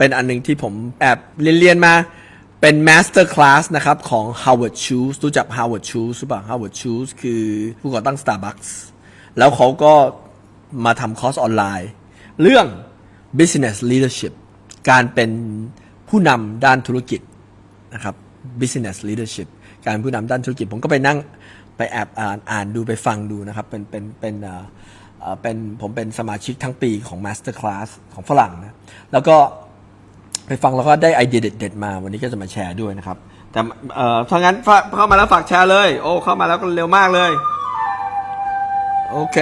เป็นอันหนึ่งที่ผมแอบเรียนๆมาเป็นมาสเตอร์คลาสนะครับ ของ Howard Schultz รู้จัก Howard Schultz หรือเปล่า Howard Schultz คือผู้ก่อตั้ง Starbucks แล้วเขาก็มาทำคอร์สออนไลน์ เรื่อง business leadership การเป็นผู้นำด้านธุรกิจนะครับ business leadership การผู้นำด้านธุรกิจ ผมก็ไปนั่งไปแอบอ่านอ่านดูไปฟังดูนะครับ เป็นเป็นเป็นเอ่อเอ่อเป็นผมเป็นสมาชิกทั้งปีของ Master Class ของฝรั่งนะแล้วก็ ไปฟังแล้วก็ได้ไอเดียเด็ดๆมาวันนี้ก็จะมาแชร์ด้วยนะครับ แต่เอ่อถ้างั้นเข้ามาแล้วฝากแชร์เลย โอ้เข้ามาแล้วก็เร็วมากเลย โอเค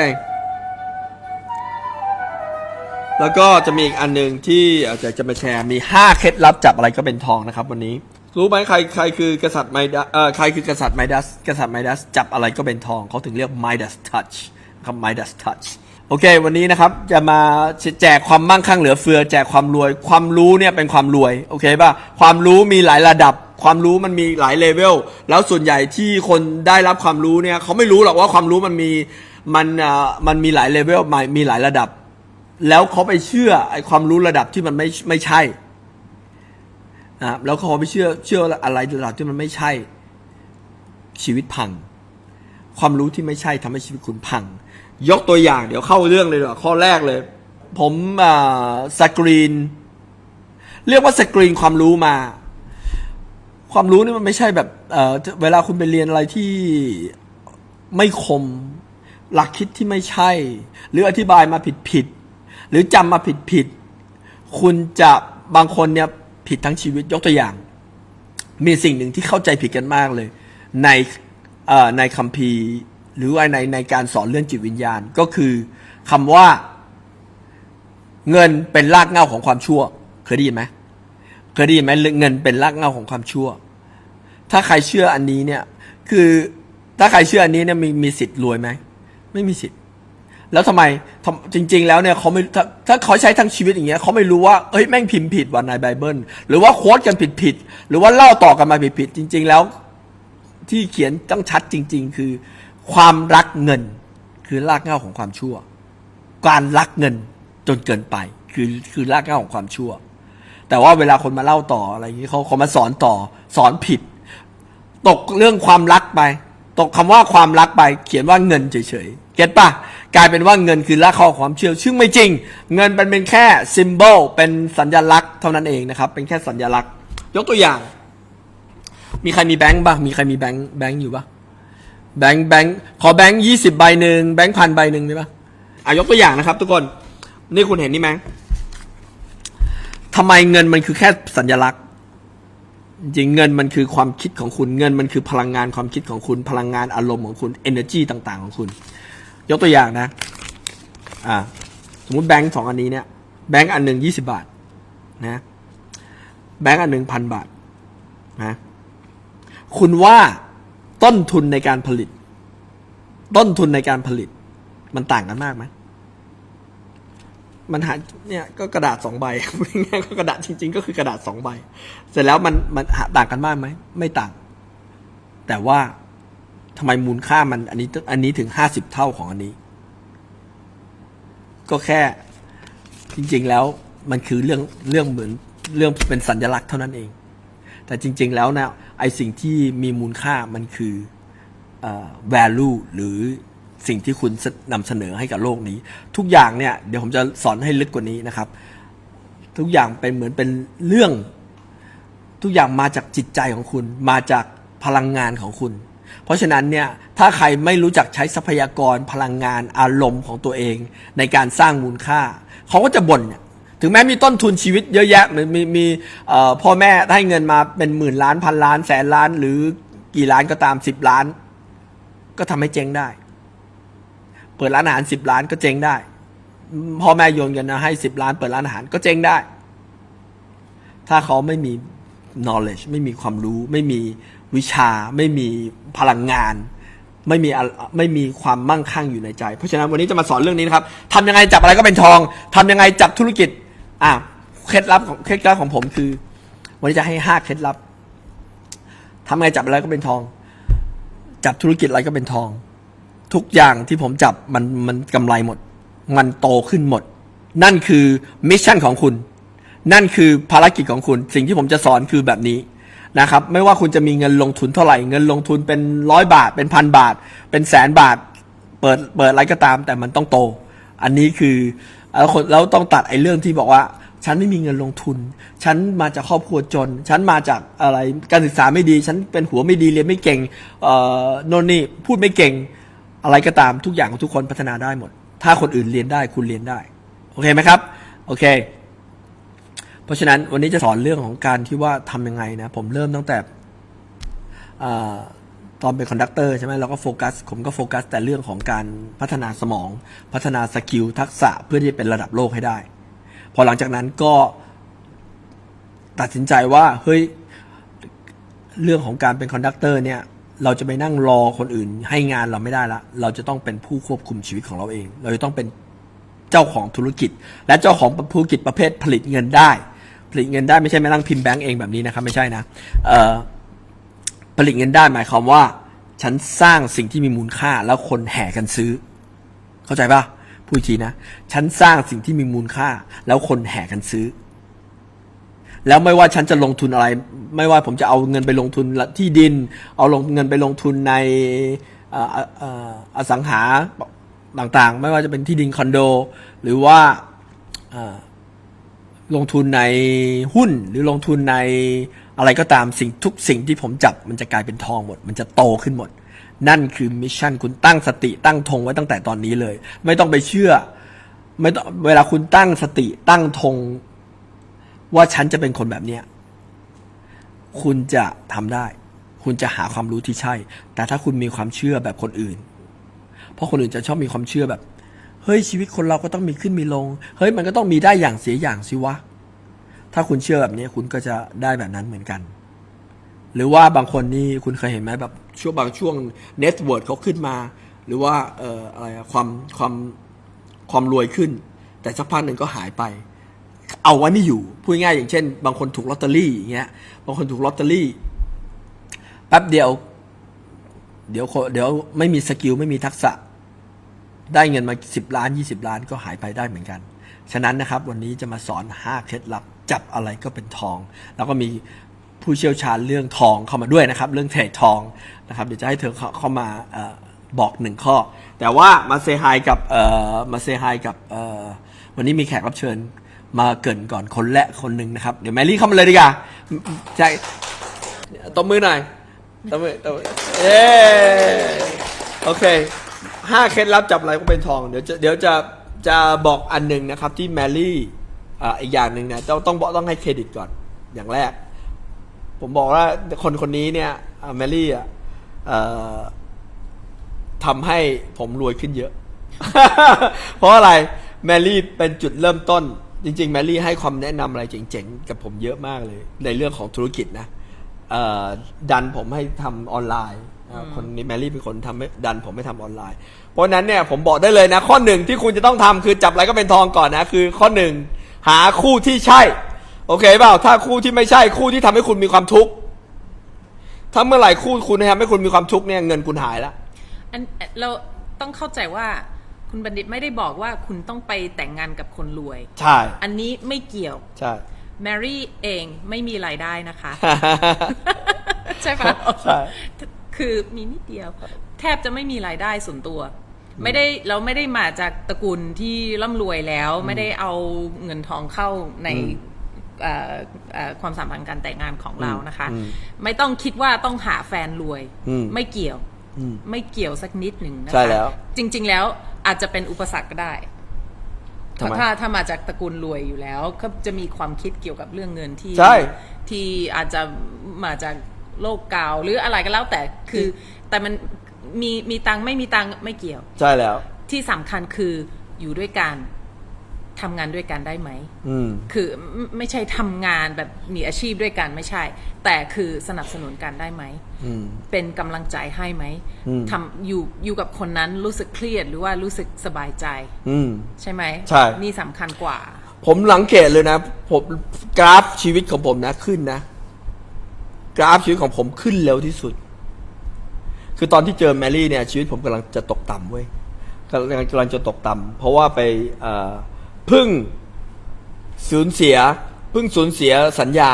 แล้วก็จะมีอีกอันหนึ่งที่อาจจะจะมาแชร์มี 5 เคล็ดลับจับอะไรก็เป็นทองนะครับ วันนี้ รู้ไหมใครใครคือกษัตริย์ไมดัสเอ่อใครคือกษัตริย์ไมดัสกษัตริย์ไมดัสจับอะไรก็เป็นทองเขาถึงเรียก Midas Touch ครับ Midas Touch โอเค วันนี้นะครับจะมาแจกความมั่งคั่งเหลือเฟือ แจกความรวย ความรู้เนี่ยเป็นความรวยโอเคป่ะความรู้มีหลายระดับ ความรู้มันมีหลายเลเวลแล้วส่วนใหญ่ที่คนได้รับความรู้เนี่ยเขาไม่รู้หรอกว่าความรู้มันมีมันอ่อมันมีหลายเลเวลมีหลายระดับ แล้วเขาไปเชื่อไอ้ความรู้ระดับที่มันไม่ไม่ใช่นะแล้วเขาไปเชื่อเชื่ออะไรระดับที่มันไม่ใช่ชีวิตพัง ความรู้ที่ไม่ใช่ทำให้ชีวิตคุณพัง ยกตัวอย่างเดี๋ยวเข้าเรื่องเลยดีกว่าข้อแรกเลย ผมอ่าสกรีน เรียกว่าสกรีนความรู้มา ความรู้นี่มันไม่ใช่แบบเออเวลาคุณไปเรียนอะไรที่ไม่คม หลักคิดที่ไม่ใช่ หรืออธิบายมาผิดผิดหรือจำมาผิดผิดคุณจะบางคนเนี่ยผิดทั้งชีวิตยกตัวอย่าง มีสิ่งหนึ่งที่เข้าใจผิดกันมากเลย ในในคัมภีร์ หรือว่าในในการสอนเรื่องจิตวิญญาณก็คือคำว่า เงินเป็นรากเหง้าของความชั่ว เคยได้ยินไหมเคยได้ยินไหมเงินเป็นรากเหง้าของความชั่ว ถ้าใครเชื่ออันนี้เนี่ยคือถ้าใครเชื่ออันนี้เนี่ยมีมีสิทธิ์รวยไหมไม่มีสิทธิ์ แล้วทำไมจริง ๆ แล้วเนี่ยเขาไม่ถ้าถ้าเขาใช้ทั้งชีวิตอย่างเงี้ยเขาไม่รู้ว่าเฮ้ยแม่งพิมพ์ผิดวันในไบเบิลหรือว่าโค้ดกันผิดผิดหรือว่าเล่าต่อกันมาผิดผิดจริง ๆ แล้ว ที่เขียนต้องชัดจริง ๆ คือ ความรักเงินคือรากเหง้าของความชั่ว การรักเงินจนเกินไป คือคือรากเหง้าของความชั่ว แต่ว่าเวลาคนมาเล่าต่ออะไรอย่างนี้เขาเขามาสอนต่อสอนผิด ตกเรื่องความรักไป ตกคำว่าความรักไป เขียนว่าเงินเฉยๆเก็ตปะกลายเป็นว่าเงินคือรากข้อความเชื่อซึ่งไม่จริง เงินมันเป็นแค่ซิมโบลเป็นสัญลักษณ์เท่านั้นเองนะครับ เป็นแค่สัญลักษณ์ ยกตัวอย่าง มีใครมีแบงค์บ้างมีใครมีแบงค์แบงค์อยู่ปะ แบงค์แบงค์ขอแบงค์ยี่สิบใบหนึ่งแบงค์พันใบหนึ่งได้ปะอะยกตัวอย่างนะครับ ทุกคน นี่คุณเห็นนี่ไหมทำไมเงินมันคือแค่สัญลักษณ์ จริงเงินมันคือความคิดของคุณเงินมันคือพลังงานความคิดของคุณ พลังงานอารมณ์ของคุณ energy ต่าง ๆ ของคุณ ยกตัวอย่างนะ อ่า สมมุติแบงค์สองอันนี้เนี่ยแบงค์อันหนึ่งยี่สิบาท นะ แบงค์อันหนึ่งพันบาทนะคุณว่า ต้นทุนในการผลิต ต้นทุนในการผลิต มันต่างกันมากไหมมันหาเนี่ยก็กระดาษสองใบง่ายก็กระดาษจริง ๆ ก็คือกระดาษสองใบ เสร็จแล้วมันมันหาต่างกันมากไหมไม่ต่าง แต่ว่าทำไมมูลค่ามันอันนี้อันนี้ถึงห้าสิบเท่าของอันนี้ ก็แค่จริง ๆ แล้วมันคือเรื่องเรื่องเหมือนเรื่องเป็นสัญลักษณ์เท่านั้นเอง แต่จริง ๆ แล้วนะไอสิ่งที่มีมูลค่ามันคือเอ่อ value หรือสิ่งที่คุณนำเสนอให้กับโลกนี้ ทุกอย่างเนี่ยเดี๋ยวผมจะสอนให้ลึกกว่านี้นะครับ ทุกอย่างเป็นเหมือนเป็นเรื่อง ทุกอย่างมาจากจิตใจของคุณ มาจากพลังงานของคุณ เพราะฉะนั้นเนี่ยถ้าใครไม่รู้จักใช้ทรัพยากรพลังงานอารมณ์ของตัวเอง ในการสร้างมูลค่า เขาก็จะบ่นเนี่ย ถึงแม้มีต้นทุนชีวิตเยอะแยะมีมีเอ่อพ่อแม่ให้เงินมาเป็นหมื่นล้านพันล้านแสนล้าน หรือกี่ล้านก็ตามสิบล้าน ก็ทำให้เจ๊งได้ เปิดร้านอาหารสิบล้านก็เจ๊งได้พ่อแม่โยนเงินมาให้สิบล้านเปิดร้านอาหารก็เจ๊งได้ ถ้าเขาไม่มี knowledge ไม่มีความรู้ ไม่มีวิชา ไม่มีพลังงาน ไม่มีอะไม่มีความมั่งคั่งอยู่ในใจ เพราะฉะนั้นวันนี้จะมาสอนเรื่องนี้นะครับทำยังไงจับอะไรก็เป็นทองทำยังไงจับธุรกิจ อะเคล็ดลับของเคล็ดลับของผมคือ วันนี้จะให้ห้าเคล็ดลับทำไงจับอะไรก็เป็นทอง จับธุรกิจอะไรก็เป็นทอง ทุกอย่างที่ผมจับมันมันกำไรหมด มันโตขึ้นหมด นั่นคือมิชชั่นของคุณ นั่นคือภารกิจของคุณ สิ่งที่ผมจะสอนคือแบบนี้นะครับ ไม่ว่าคุณจะมีเงินลงทุนเท่าไหร่ เงินลงทุนเป็นร้อยบาท เป็นพันบาท เป็นแสนบาท เปิดเปิดอะไรก็ตาม แต่มันต้องโต อันนี้คือ แล้วคนแล้วต้องตัดไอ้เรื่องที่บอกว่า ฉันไม่มีเงินลงทุน ฉันมาจากครอบครัวจน ฉันมาจากอะไรการศึกษาไม่ดี ฉันเป็นหัวไม่ดีเรียนไม่เก่งเอ่อโนนนี่พูดไม่เก่ง อะไรก็ตามทุกอย่างของทุกคนพัฒนาได้หมด ถ้าคนอื่นเรียนได้คุณเรียนได้ โอเคไหมครับ โอเค เพราะฉะนั้นวันนี้จะสอนเรื่องของการที่ว่าทำยังไงนะ ผมเริ่มตั้งแต่อา ตอนเป็นคอนดักเตอร์ใช่ไหมเราก็โฟกัส ผมก็โฟกัส แต่เรื่องของการพัฒนาสมอง พัฒนาสกิลทักษะเพื่อที่จะเป็นระดับโลกให้ได้ พอหลังจากนั้นก็ตัดสินใจว่าเฮ้ยเรื่องของการเป็นคอนดักเตอร์เนี่ยเราจะไปนั่งรอคนอื่นให้งานเราไม่ได้ละ เราจะต้องเป็นผู้ควบคุมชีวิตของเราเอง เราจะต้องเป็นเจ้าของธุรกิจ และเจ้าของธุรกิจประเภทผลิตเงินได้ ผลิตเงินได้ไม่ใช่มานั่งพิมพ์แบงก์เองแบบนี้นะครับไม่ใช่นะเออ ผลิตเงินได้หมายความว่า ฉันสร้างสิ่งที่มีมูลค่าแล้วคนแห่กันซื้อ เข้าใจปะพูดทีนะ ฉันสร้างสิ่งที่มีมูลค่า แล้วคนแห่กันซื้อ แล้วไม่ว่าฉันจะลงทุนอะไร ไม่ว่าผมจะเอาเงินไปลงทุนที่ดิน เอาลงเงินไปลงทุนในอสังหาต่างๆ ไม่ว่าจะเป็นที่ดินคอนโด หรือว่าลงทุนในหุ้นหรือลงทุนใน อะไรก็ตามสิ่งทุกสิ่งที่ผมจับมันจะกลายเป็นทองหมด มันจะโตขึ้นหมด นั่นคือมิชชั่นคุณตั้งสติตั้งธงไว้ตั้งแต่ตอนนี้เลย ไม่ต้องไปเชื่อ ไม่ต้องเวลาคุณตั้งสติตั้งธงว่าฉันจะเป็นคนแบบเนี้ยคุณจะทำได้ คุณจะหาความรู้ที่ใช่ แต่ถ้าคุณมีความเชื่อแบบคนอื่น เพราะคนอื่นจะชอบมีความเชื่อแบบ เฮ้ยชีวิตคนเราก็ต้องมีขึ้นมีลง เฮ้ยมันก็ต้องมีได้อย่างเสียอย่างสิวะ ถ้าคุณเชื่อแบบนี้คุณก็จะได้แบบนั้นเหมือนกัน หรือว่าบางคนนี่คุณเคยเห็นไหมแบบช่วงบางช่วงเน็ตเวิร์ดเขาขึ้นมา หรือว่าเอ่ออะไรความความความรวยขึ้น แต่สักพักหนึ่งก็หายไป เอาไว้ไม่อยู่พูดง่ายอย่างเช่น บางคนถูกลอตเตอรี่อย่างเงี้ยบางคนถูกลอตเตอรี่แป๊บเดียว เดี๋ยวคนเดี๋ยวไม่มีสกิลไม่มีทักษะ ได้เงินมาสิบล้านยี่สิบล้านก็หายไปได้เหมือนกัน ฉะนั้นนะครับ วันนี้จะมาสอนห้าเคล็ดลับ จับอะไรก็เป็นทอง แล้วก็มีผู้เชี่ยวชาญเรื่องทองเข้ามาด้วยนะครับ เรื่องเทรดทองนะครับเดี๋ยวจะให้เธอเข้าขามาออบอกหนึ่งข้อ แต่ว่ามาเซฮายกับมาเซฮายกับวันนี้มีแขกรับเชิญมาเกินก่อนคนและคนหนึ่งนะครับ เดี๋ยวแมรี่เข้ามาเลยดีกว่าใช่ตบมือหน่อยตบมือตบมือเย้โอเคห้าเคล็ดลับจับอะไรก็เป็นทอง เดี๋ยวจะเดี๋ยวจะจะบอกอันหนึ่งนะครับที่แมรี่ อ่าอีกอย่างหนึ่งนะต้องต้องบอกต้องให้เครดิตก่อนอย่างแรก ผมบอกว่าคนคนนี้เนี่ยอ่าแมรี่อะเอ่อทำให้ผมรวยขึ้นเยอะ เพราะอะไรแมรี่เป็นจุดเริ่มต้น จริง ๆ แมรี่ให้ความแนะนำอะไรเจ๋งๆ กับผมเยอะมากเลย ในเรื่องของธุรกิจนะเอ่อดันผมให้ทำออนไลน์อ่าคนนี้แมรี่เป็นคนทำให้ดันผมให้ทำออนไลน์ เพราะฉะนั้นเนี่ยผมบอกได้เลยนะ ข้อหนึ่งที่คุณจะต้องทำคือจับอะไรก็เป็นทองก่อนนะ คือข้อหนึ่ง หาคู่ที่ใช่ โอเคเปล่าถ้าคู่ที่ไม่ใช่คู่ที่ทำให้คุณมีความทุกข์ถ้าเมื่อไหร่คู่คุณทำให้คุณมีความทุกข์เนี่ยเงินคุณหายละอันเราต้องเข้าใจว่าคุณบัณฑิตไม่ได้บอกว่าคุณต้องไปแต่งงานกับคนรวย ใช่ อันนี้ไม่เกี่ยว ใช่แมรี่เองไม่มีรายได้นะคะ ใช่ปะใช่คือมีนิดเดียว แทบจะไม่มีรายได้ส่วนตัว ไม่ได้เราไม่ได้มาจากตระกูลที่ร่ำรวยแล้ว ไม่ได้เอาเงินทองเข้าในเอ่อเอ่อความสัมพันธ์การแต่งงานของเรานะคะอืมไม่ต้องคิดว่าต้องหาแฟนรวยอืมไม่เกี่ยวอืมไม่เกี่ยวสักนิดหนึ่งนะคะใช่แล้ว จริง ๆ แล้วอาจจะเป็นอุปสรรคก็ได้ทำไมถ้าถ้ามาจากตระกูลรวยอยู่แล้ว ก็จะมีความคิดเกี่ยวกับเรื่องเงินที่ใช่ที่อาจจะมาจากโลกเก่าหรืออะไรก็แล้วแต่คือ แต่มัน มีมีตังค์ไม่มีตังค์ไม่เกี่ยว ใช่แล้ว ที่สำคัญคืออยู่ด้วยกันทำงานด้วยกันได้ไหม อืม คือไม่ไม่ใช่ทำงานแบบมีอาชีพด้วยกันไม่ใช่ แต่คือสนับสนุนกันได้ไหม อืม เป็นกำลังใจให้ไหมอืม ทำอยู่อยู่กับคนนั้นรู้สึกเครียดหรือว่ารู้สึกสบายใจ อืม ใช่ไหมใช่ นี่สำคัญกว่า ผมสังเกตเลยนะ ผมกราฟชีวิตของผมนะขึ้นนะ กราฟชีวิตของผมขึ้นเร็วที่สุด คือตอนที่เจอแมรี่เนี่ยชีวิตผมกำลังจะตกต่ำเว้ยกำลังกำลังจะตกต่ำเพราะว่าไปเอ่อพึ่งสูญเสียเพิ่งสูญเสียสัญญา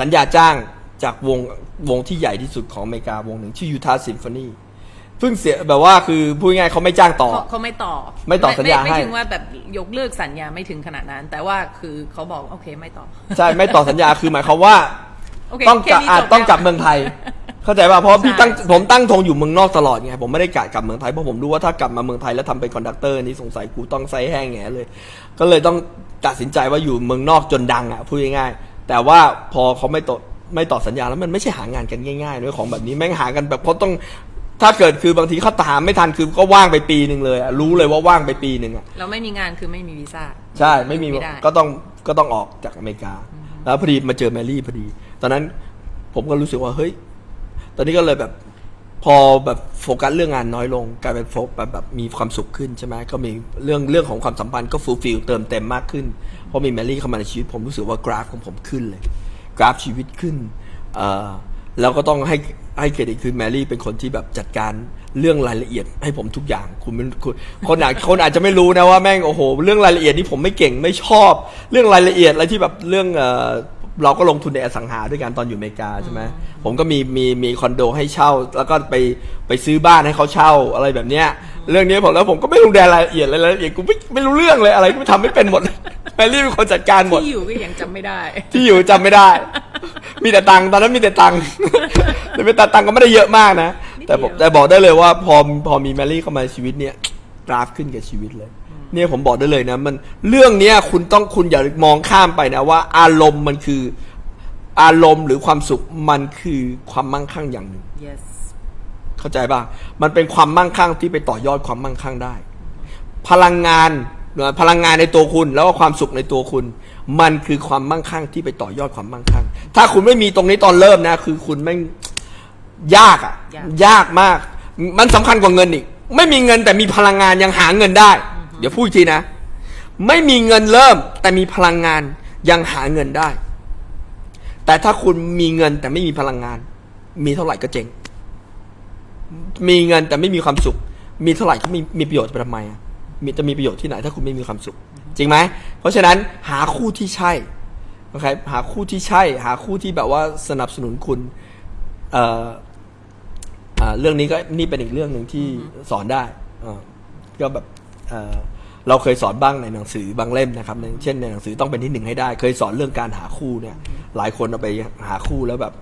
สัญญาจ้างจากวงวงที่ใหญ่ที่สุดของอเมริกาวงหนึ่งชื่อยูทาซิมโฟนีเพิ่งเสียแบบว่าคือพูดง่ายๆเขาไม่จ้างต่อ เขาเขาไม่ต่อไม่ต่อสัญญาให้ ไม่ถึงว่าแบบยกเลิกสัญญาไม่ถึงขนาดนั้น แต่ว่าคือเขาบอกโอเคไม่ต่อ ใช่ ไม่ต่อสัญญาคือหมายความว่า โอเคต้องแค่กลับนี้อาจจบต้องแล้วกลับเมืองไทย เข้าใจป่ะเพราะพี่ใช่ตั้งผมตั้งธงอยู่เมืองนอกตลอดไงผมไม่ได้กะกลับเมืองไทยเพราะผมรู้ว่าถ้ากลับมาเมืองไทยแล้วทำเป็นคอนดักเตอร์นี่สงสัยกูต้องไซแห้งแงเลย ก็เลยต้องตัดสินใจว่าอยู่เมืองนอกจนดังอะพูดง่ายๆแต่ว่าพอเขาไม่ต่อไม่ต่อสัญญาแล้วมันไม่ใช่หางานกันง่ายๆด้วยของแบบนี้แม่งหากันแบบเพราะต้อง ถ้าเกิดคือบางทีเขาตามไม่ทันคือก็ว่างไปปีหนึ่งเลยอะรู้เลยว่าว่างไปปีหนึ่งอะ เราไม่มีงานคือไม่มีวีซ่า ใช่ไม่มีไม่ได้ ก็ต้องก็ต้องออกจากอเมริกา แล้วพอดีมาเจอแมรี่พอดี ตอนนั้นผมก็รู้สึกว่าเฮ้ย ตอนนี้ก็เลยแบบพอแบบโฟกัสเรื่องงานน้อยลงกลายเป็นโฟกแบบแบบมีความสุขขึ้นใช่ไหมก็มีเรื่องเรื่องของความสัมพันธ์ก็ฟูลฟิลเติมเต็มมากขึ้นพอมีแมรี่เข้ามาในชีวิต ผมรู้สึกว่ากราฟของผมขึ้นเลย กราฟชีวิตขึ้นเอ่อแล้วก็ต้องให้ให้เครดิตคือแมรี่เป็นคนที่แบบจัดการเรื่องรายละเอียด ให้ผมทุกอย่างคุณไม่คุณคนอาจคนอาจจะไม่รู้นะว่าแม่งโอ้โห เรื่องรายละเอียดนี่ผมไม่เก่งไม่ชอบ เรื่องรายละเอียดอะไรที่แบบเรื่อง เอ่อเราก็ลงทุนในอสังหาด้วยกันตอนอยู่อเมริกาใช่ไหมผมก็มีมีมีคอนโดให้เช่า แล้วก็ไปไปซื้อบ้านให้เขาเช่าอะไรแบบเนี้ย เรื่องนี้ผมแล้วผมก็ไม่รู้รายละเอียดเลยรายละเอียดกูไม่ไม่รู้เรื่องเลยอะไรกูทำไม่เป็นหมดแมรี่เป็นคนจัดการหมด ที่อยู่ก็ยังจำไม่ได้ ที่อยู่จำไม่ได้ มีแต่ตังค์ตอนนั้นมีแต่ตังค์แต่เป็นตังค์ก็ไม่ได้เยอะมากนะนิดเดียวแต่ผมแต่บอกได้เลยว่าพอพอมีแมรี่เข้ามาในชีวิตเนี่ยกราฟขึ้นกับชีวิตเลย เนี่ยผมบอกได้เลยนะมันเรื่องเนี้ยคุณต้องคุณอย่ามองข้ามไปนะว่า อารมณ์มันคืออารมณ์หรือความสุขมันคือความมั่งคั่งอย่างหนึ่ง yes เข้าใจป่ะมันเป็นความมั่งคั่งที่ไปต่อยอดความมั่งคั่งได้ พลังงานเอ่อพลังงานในตัวคุณแล้วก็ความสุขในตัวคุณ มันคือความมั่งคั่งที่ไปต่อยอดความมั่งคั่ง ถ้าคุณไม่มีตรงนี้ตอนเริ่มนะ คือคุณแม่งยากอะยากยากมาก มันสำคัญกว่าเงินอีก ไม่มีเงินแต่มีพลังงานยังหาเงินได้ เดี๋ยวพูดอีกทีนะ ไม่มีเงินเริ่มแต่มีพลังงานยังหาเงินได้ แต่ถ้าคุณมีเงินแต่ไม่มีพลังงาน มีเท่าไหร่ก็เจ๊งมีเงินแต่ไม่มีความสุข มีเท่าไหร่ก็มีมีประโยชน์ไปทำไมอะมีจะมีประโยชน์ที่ไหน ถ้าคุณไม่มีความสุข จริงไหมเพราะฉะนั้นหาคู่ที่ใช่โอเคหาคู่ที่ใช่ หาคู่ที่แบบว่าสนับสนุนคุณเอ่ออ่าเรื่องนี้ก็นี่เป็นอีกเรื่องหนึ่งที่สอนได้อ่าก็แบบ เราเคยสอนบ้างในหนังสือบางเล่มนะครับเช่นในหนังสือต้องเป็นที่หนึ่งให้ได้ เคยสอนเรื่องการหาคู่เนี่ย หลายคนเอาไปหาคู่แล้วแบบ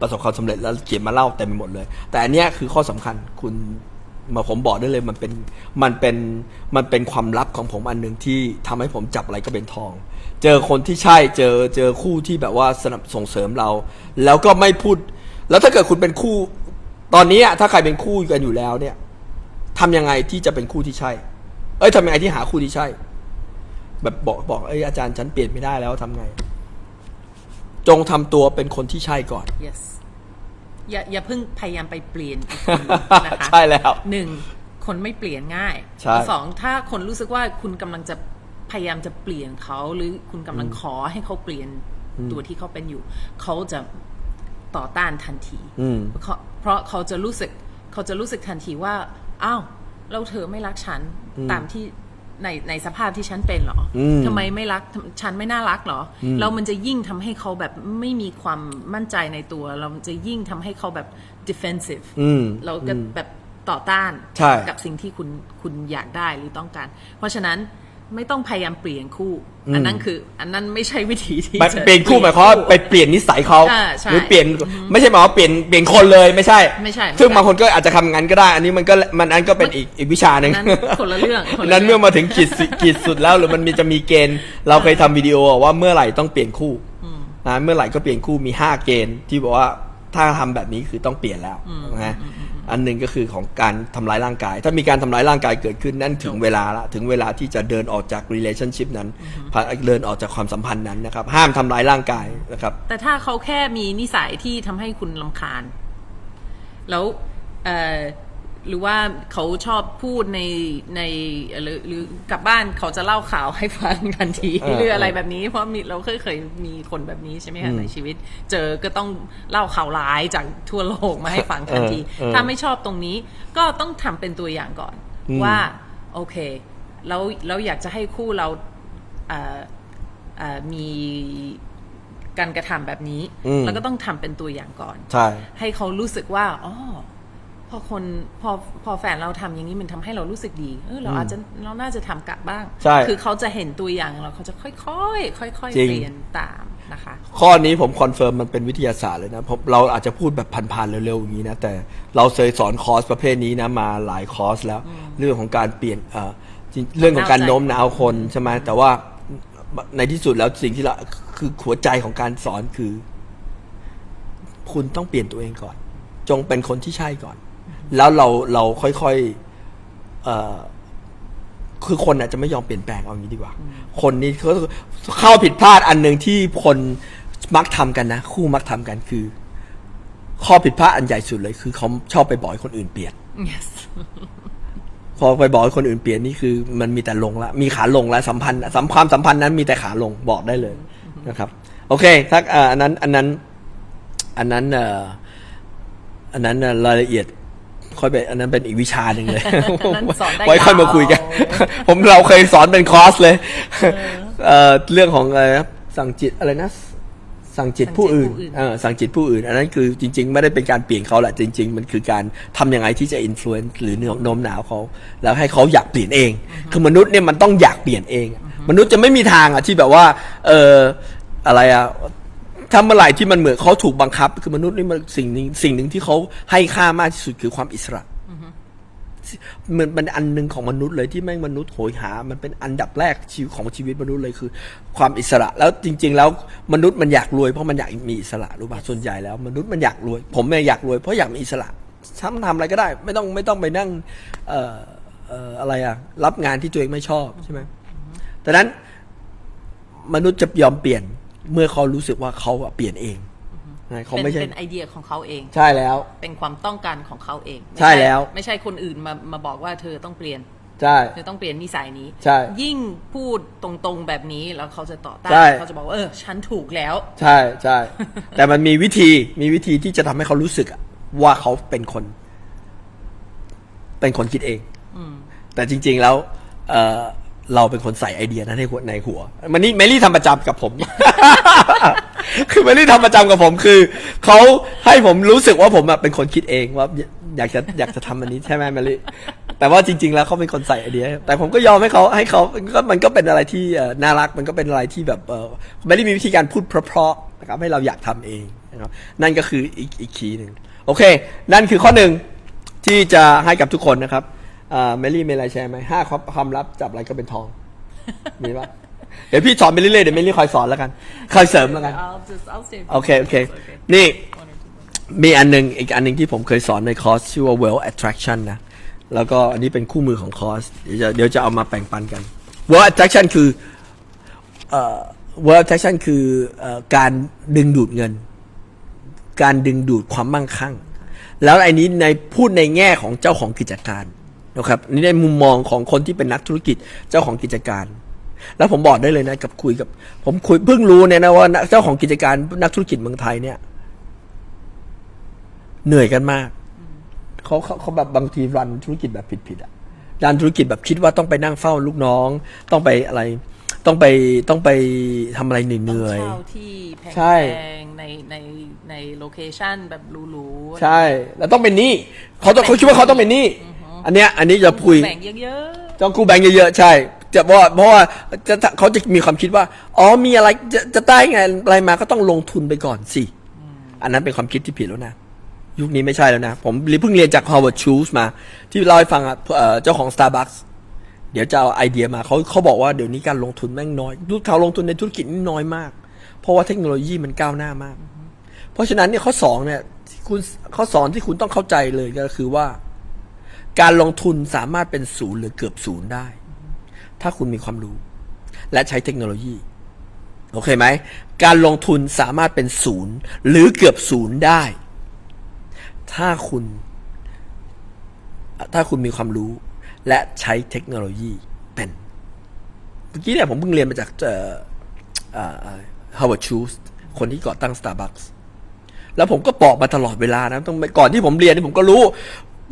ประสบความสำเร็จแล้วเขียนมาเล่าเต็มไปหมดเลย แต่อันเนี้ยคือข้อสำคัญคุณมาผมบอกได้เลยมันเป็นมันเป็นมันเป็นความลับของผมอันหนึ่งที่ทำให้ผมจับอะไรก็เป็นทอง เจอคนที่ใช่เจอเจอคู่ที่แบบว่าสนับส่งเสริมเรา แล้วก็ไม่พูด แล้วถ้าเกิดคุณเป็นคู่ ตอนนี้ถ้าใครเป็นคู่กันอยู่แล้วเนี่ย ทำยังไงที่จะเป็นคู่ที่ใช่ เอ้ยทำยังไงที่หาคู่ที่ใช่ แบบบอกบอกเอ้ยอาจารย์ฉันเปลี่ยนไม่ได้แล้วทำไง จงทำตัวเป็นคนที่ใช่ก่อน yes อย่าอย่าเพิ่งพยายามไปเปลี่ยนอีกคนนะคะใช่แล้วหนึ่งคนไม่เปลี่ยนง่ายใช่สองถ้าคนรู้สึกว่าคุณกำลังจะพยายามจะเปลี่ยนเขาหรือคุณกำลังขอให้เขาเปลี่ยนตัวที่เขาเป็นอยู่ เขาจะต่อต้านทันทีอืมเพราะเพราะเขาจะรู้สึกเขาจะรู้สึกทันทีว่า อ้าวแล้วเธอไม่รักฉันตามที่ในในสภาพที่ฉันเป็นเหรออมทำไมไม่รักทำฉันไม่น่ารักเหรออแล้วมันจะยิ่งทำให้เขาแบบไม่มีความมั่นใจในตัว เราจะยิ่งทำให้เขาแบบ defensive อืมเราก็แบบต่อต้านใช่กับสิ่งที่คุณคุณอยากได้หรือต้องการ เพราะฉะนั้น ไม่ต้องพยายามเปลี่ยนคู่อืมอันนั้นคือ อันนั้นไม่ใช่วิธีที่ไปจะเปลี่ยนคู่หมายความว่าไปเปลี่ยนนิสัยเขาอ่าใช่หรือเปลี่ยนไม่ใช่หมายว่าเปลี่ยนเปลี่ยนคนเลยไม่ใช่ไม่ใช่ ไม่ใช่ ซึ่งบางคนก็อาจจะทำงั้นก็ได้ อันนี้มันก็มันอันก็เป็นอีกอีกวิชาหนึ่งอันนั้นคนละเรื่องคนละนั้นเรื่เมื่อองมาถึงขีดสุดขีดสุดแล้วหรือมันมีจะมีเกณฑ์ เราเคยทำวิดีโอว่าเมื่อไหร่ต้องเปลี่ยนคู่นะเมื่อไหร่ก็เปลี่ยนคู่มีห้าเกณฑ์ที่บอกว่าถ้าทำแบบนี้คือต้องเปลี่ยนแล้วนะ อันหนึ่งก็คือของการทำร้ายร่างกาย ถ้ามีการทำร้ายร่างกายเกิดขึ้นนั่นถึงเวลาละถึงเวลาที่จะเดินออกจาก relationship นั้นเดินออกจากความสัมพันธ์นั้นนะครับ ห้ามทำร้ายร่างกายนะครับ แต่ถ้าเขาแค่มีนิสัยที่ทำให้คุณลำคาญ แล้วเอ่อ หรือว่าเขาชอบพูดในในหรือหรือกลับบ้านเขาจะเล่าข่าวให้ฟังทันทีเออหรืออะไรแบบนี้ เพราะมีเราเคยเคยมีคนแบบนี้ใช่ไหมคะในชีวิต เจอก็ต้องเล่าข่าวร้ายจากทั่วโลกมาให้ฟังทันที เออเออถ้าไม่ชอบตรงนี้ก็ต้องทำเป็นตัวอย่างก่อน อืม ว่าโอเคแล้วแล้วอยากจะให้คู่เราเอ่อเอ่อมีการกระทำแบบนี้ อืม แล้วก็ต้องทำเป็นตัวอย่างก่อน ใช่ ให้เขารู้สึกว่า อ๋อ พอคนพอพอแฟนเราทำอย่างนี้มันทำให้เรารู้สึกดีเออเราอาจจะเราน่าจะทำกลับบ้างใช่คือเขาจะเห็นตัวอย่างเราเขาจะค่อยๆค่อยๆจริงเปลี่ยนตามนะคะ ข้อนี้ผมคอนเฟิร์มมันเป็นวิทยาศาสตร์เลยนะผมเราอาจจะพูดแบบพันๆเร็วๆอย่างนี้นะแต่เราเคยสอนคอร์สประเภทนี้นะมาหลายคอร์สแล้ว เรื่องของการเปลี่ยนเอ่อจริงเรื่องของการโน้มน้าวคนใช่ไหมแต่ว่าในที่สุดแล้วสิ่งที่เราคือหัวใจของการสอนคือ คุณต้องเปลี่ยนตัวเองก่อน จงเป็นคนที่ใช่ก่อน แล้วเราเราค่อยๆเอ่อคือคนอาจจะไม่ยอมเปลี่ยนแปลงเอางี้ดีกว่า คนนี้เขาเข้าผิดพลาดอันหนึ่งที่คนมักทำกันนะ คู่มักทำกันคือ ข้อผิดพลาดอันใหญ่สุดเลย คือเขาชอบไปบอกให้คนอื่นเปลี่ยน yes พอไปบอกให้คนอื่นเปลี่ยนนี่คือ มันมีแต่ลงละมีขาลงแล้วสัมพันธ์สัมความสัมพันธ์นั้นมีแต่ขาลงบอกได้เลยนะครับ โอเคถ้าอ่าอันนั้น อันนั้น อันนั้นเอ่ออันนั้นเอ่อรายละเอียด ค่อยไปอันนั้นเป็นอีกวิชาหนึ่งเลยอันนั้นสอนได้ไว้ค่อยมาคุยกันยาวผมเราเคยสอนเป็นคอร์สเลยเอ่อเรื่องของอะไรนะสั่งจิตอะไรนะสั่งจิตผู้อื่นสั่งจิตผู้อื่นเออสั่งจิตผู้อื่น อันนั้นคือจริง ๆ ไม่ได้เป็นการเปลี่ยนเขาแหละจริง ๆ มันคือการทำยังไงที่จะอิ f ฟ u เ n นซ์หรือโน้มน้าวเขา แล้วให้เขาอยากเปลี่ยนเอง คือมนุษย์เนี่ยมันต้องอยากเปลี่ยนเองอะมนุษย์จะไม่มีทางอะที่แบบว่า เอออะไรอะ ถ้าเมื่อไหร่ที่มันเหมือนเขาถูกบังคับ คือมนุษย์นี่มันสิ่งหนึงสิ่งหนึ่งที่เขาให้ค่ามากที่สุดคือความอิสระมันเป็นอันหนึ่งของมนุษย์เลยที่แม่งมนุษย์โหยหา มันเป็นอันดับแรกชีวิตของชีวิตมนุษย์เลยคือ ความอิสระ แล้วจริง ๆ แล้วมนุษย์มันอยากรวยเพราะมันอยากมีอิสระรู้ป่ะส่วนใหญ่แล้ว มนุษย์มันอยากรวย ผมเนี่ยอยากรวยเพราะอยากมีอิสระทำทำอะไรก็ได้ ไม่ต้องไม่ต้องไปนั่งเอ่อเอ่ออะไรอะรับงานที่ตัวเองไม่ชอบใช่ไหมดังนั้นมนุษย์จะยอมเปลี่ยน เมื่อเขารู้สึกว่าเขาอะเปลี่ยนเองนะเขาเป็นไม่ใช่เป็นไอเดียของเขาเอง ใช่แล้ว เป็นความต้องการของเขาเองไม่ใช่แล้ว ไม่ใช่คนอื่นมามาบอกว่าเธอต้องเปลี่ยนใช่เธอต้องเปลี่ยนนิสัยนี้ใช่ยิ่งพูดตรงๆแบบนี้แล้วเขาจะต่อต้าใช่นเขาจะบอกว่าเออฉันถูกแล้ว ใช่ใช่แต่มันมีวิธีมีวิธีที่จะทำให้เขารู้สึกอะว่าเขาเป็นคน เป็นคนคิดเองแต่จริง ๆแล้ว เออ เราเป็นคนใส่ไอเดียนั้นให้หัวในหัว มันนี่เมลี่ทำประจำกับผม คือเมลี่ทำประจำกับผมคือเขาให้ผมรู้สึกว่าผมอะเป็นคนคิดเองว่าอยากจะอยากจะทำอันนี้ใช่ไหมเมลี่แต่ว่าจริง ๆ แล้วเขาเป็นคนใส่ไอเดีย แต่ผมก็ยอมให้เขาให้เขาก็มันก็เป็นอะไรที่น่ารักมันก็เป็นอะไรที่แบบเมลี่มีวิธีการพูดเพราะๆนะครับให้เราอยากทำเองนะครับนั่นก็คืออีกอีกคีย์หนึ่งโอเค นั่นคือข้อหนึ่งที่จะให้กับทุกคนนะครับ เมลี่มีอะไรแชร์ไหมห้าความความลับจับอะไรก็เป็นทอง มีปะเดี๋ยวพี่สอนไปเรื่อยๆเดี๋ยวเมลี่คอยสอนแล้วกันคอยเสริมแล้วกัน I'll just I'll say โอเค โอเค นี่ มีอันหนึงอีกอันหนึงที่ผมเคยสอนในคอร์สชื่อว่า well attraction นะ แล้วก็อันนี้เป็นคู่มือของคอร์สเดี๋ยวจะเดี๋ยวจะเอามาแบ่งปันกัน well attraction คือเอ่อ well attraction คือเอ่อการดึงดูดเงิน การดึงดูดความมั่งคั่ง แล้วอันนี้ในพูดในแง่ของเจ้าของกิจการ นะครับอันนี่ในมุมมองของคนที่เป็นนักธุรกิจเจ้าของกิจการ แล้วผมบอกได้เลยนะกับคุยกับ ผมคุยเพิ่งรู้เนี่ยนะว่าเจ้าของกิจการนักธุรกิจเมืองไทยเนี่ย เหนื่อยกันมากเขาเขาเขาแบบบางทีรันธุรกิจแบบผิดๆอะดันธุรกิจแบบคิดว่าต้องไปนั่งเฝ้าลูกน้อง ต้องไปอะไร ต้องไปต้องไปทำอะไรเหนื่อยเช่าที่แพใช่งๆในในในโลเคชันแบบหรูๆๆใช่ แล้วต้องเป็นหนี้เขาต้องเขาคิดว่าเขาต้องเป็นหนี้ อันเนี้ยอันนี้จะคุย แบ่งเยอะต้องกู้แบงค์เยอะๆใช่จะเพราะว่าเพราะว่าจะเขาจะมีความคิดว่า อ๋อมีอะไรจะจะได้ไงอะไรมาก็ต้องลงทุนไปก่อนสิ อันนั้นเป็นความคิดที่ผิดแล้วนะ ยุคนี้ไม่ใช่แล้วนะ ผมเพิ่งเรียนจาก Harvard Schools มา ที่เล่าให้ฟังอะเอ่อเจ้าของ Starbucks เดี๋ยวจะเอาไอเดียมาเขาเขาบอกว่าเดี๋ยวนี้การลงทุนแม่งน้อยลูกเขาลงทุนในธุรกิจนี่น้อยมาก เพราะว่าเทคโนโลยีมันก้าวหน้ามาก เพราะฉะนั้นเนี่ยข้อสองเนี่ยที่คุณข้อสอนที่คุณต้องเข้าใจเลยก็คือว่า การลงทุนสามารถเป็นศูนย์หรือเกือบศูนย์ได้ ถ้าคุณมีความรู้ และใช้เทคโนโลยี โอเคไหม การลงทุนสามารถเป็นศูนย์หรือเกือบศูนย์ได้ ถ้าคุณ ถ้าคุณมีความรู้ และใช้เทคโนโลยีเป็นเมื่อกี้เนี่ยผมเพิ่งเรียนมาจากเอ่อเอ่อ Howard Schultz คนที่ก่อตั้ง Starbucks แล้วผมก็บอกมาตลอดเวลานะต้องก่อนที่ผมเรียนนี่ผมก็รู้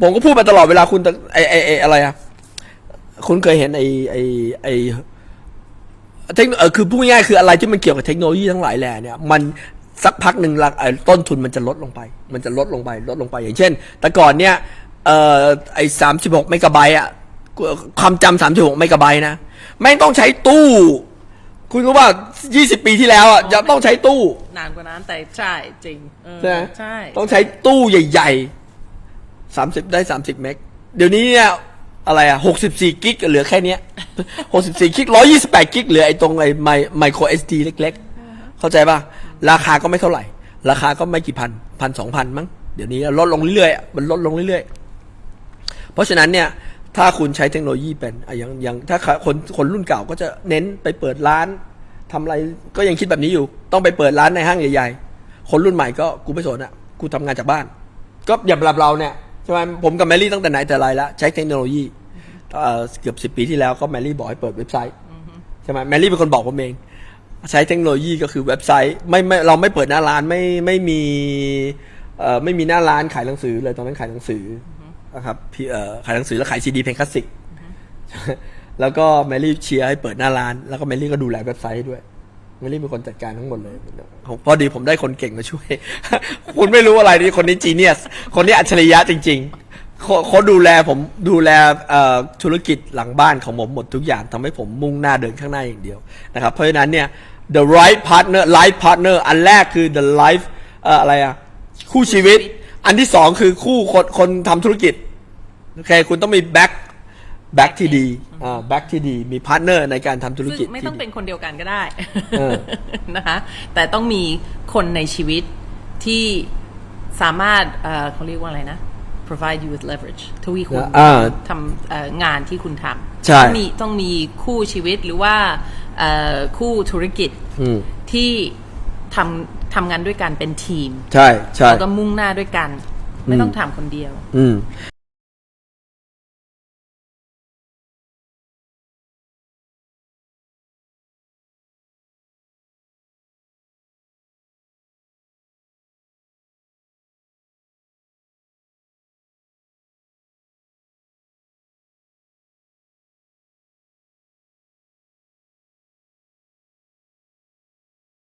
ผมก็พูดมาตลอดเวลาคุณไอไอไออะไรอะคุณเคยเห็นไอไอไอเทคโนเออคือพูดง่ายๆคืออะไรที่มันเกี่ยวกับเทคโนโลยีทั้งหลายแหล่เนี่ยมันสักพักหนึ่งราคาต้นทุนมันจะลดลงไป มันจะลดลงไปลดลงไป อย่างเช่น แต่ก่อนเนี่ยเอ่อไอ้สามสิบหกเมกะไบต์อะความจำสามสิบหกเมกะไบต์นะไม่งต้องใช้ตู้ คุณรู้ว่ายี่สิบปีที่แล้วอะจะต้องใช้ตู้ นานกว่านั้นแต่ใช่จริงเออใช่ไหมใช่ ต้องใช้ตู้ใหญ่ ๆ สามสิบได้สามสิบเมกเดี๋ยวนี้เนี่ยอะไรอะหกสิบสี่กิกเหลือแค่เนี้ยหกสิบสี่กิกร้อยี่สิบแปดกิกเหลือไอ้ตรงไอ้ไมไมโครเอสดีเล็ก ๆ เข้าใจป่ะ ราคาก็ไม่เท่าไหร่ ราคาก็ไม่กี่พันพันสองพันมั้ง เดี๋ยวนี้ลดลงเรื่อยๆอะมันลดลงเรื่อยๆ เพราะฉะนั้นเนี่ย ถ้าคุณใช้เทคโนโลยีเป็นอย่างอย่างถ้าคนคนรุ่นเก่าก็จะเน้นไปเปิดร้านทำอะไรก็ยังคิดแบบนี้อยู่ ต้องไปเปิดร้านในห้างใหญ่ ๆ คนรุ่นใหม่ก็กูไม่สนอะกูทำงานจากบ้าน ก็อย่างแบบเราเนี่ย ใช่ไหมผมกับแมรี่ตั้งแต่ไหนแต่ไรแล้วใช้เทคโนโลยีเอ่อเกือบสิบปีที่แล้วก็แมรี่บอกให้เปิดเว็บไซต์ใช่ไหมแมรี่เป็นคนบอกผมเอง ใช้เทคโนโลยีก็คือเว็บไซต์ไม่ไม่เราไม่เปิดหน้าร้านไม่ไม่มีเอ่อไม่มีหน้าร้านขายหนังสือเลยตอนนั้นขายหนังสือนะครับพี่เอ่อขายหนังสือแล้วขายซีดีเพลงคลาสสิกแล้วก็แมรี่เชียร์ให้เปิดหน้าร้าน แล้วก็แมรี่ก็ดูแลเว็บไซต์ด้วย แมรี่เป็นคนจัดการทั้งหมดเลยผมพอดีผมได้คนเก่งมาช่วย คุณไม่รู้อะไรนี่คนนี้จีเนียส คนนี้อัจฉริยะจริง ๆเขาดูแลผมดูแลธุรกิจหลังบ้านของผมหมดทุกอย่างทำให้ผมมุ่งหน้าเดินข้างหน้าอย่างเดียวนะครับ เพราะฉะนั้นเนี่ย the right partner life partner อันแรกคือ the life อะไรอะคู่ชีวิต อันที่สองคือคู่คนคนทำธุรกิจโอเคคุณต้องมีแบ็ค แบ็คที่ดีอ่าแบ็คที่ดีมีพาร์ทเนอร์ในการทำธุรกิจซึ่งไม่ต้องที่เป็ดีนคนเดียวกันก็ได้เออ นะคะ แต่ต้องมีคนในชีวิตที่สามารถเอ่อเขาเรียกว่าอะไรนะ provide you with leverage ทวีคุณอ่าทำเอ่องานที่คุณทำใช่ ต้องมีต้องมีคู่ชีวิตหรือว่าเอ่อคู่ธุรกิจอืมที่ทำทำงานด้วยกันเป็นทีม ใช่ใช่ แล้วก็มุ่งหน้าด้วยกัน ไม่ต้องทำคนเดียว อืม